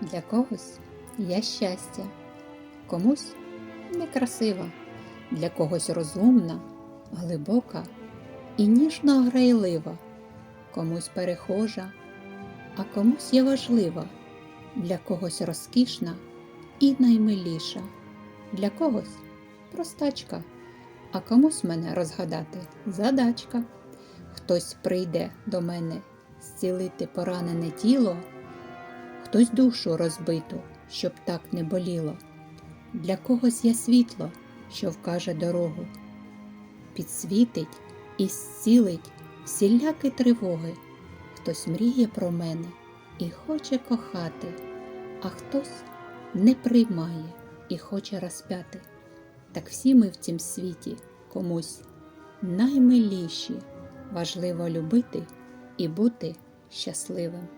Для когось я щастя, комусь некрасива, для когось розумна, глибока і ніжно грайлива, комусь перехожа, а комусь є важлива, для когось розкішна і наймиліша, для когось простачка, а комусь мене розгадати задачка. Хтось прийде до мене зцілити поранене тіло, хтось душу розбиту, щоб так не боліло. Для когось я світло, що вкаже дорогу, підсвітить і зцілить всілякі тривоги. Хтось мріє про мене і хоче кохати, а хтось не приймає і хоче розпяти. Так всі ми в цім світі комусь наймиліші, важливо любити і бути щасливим.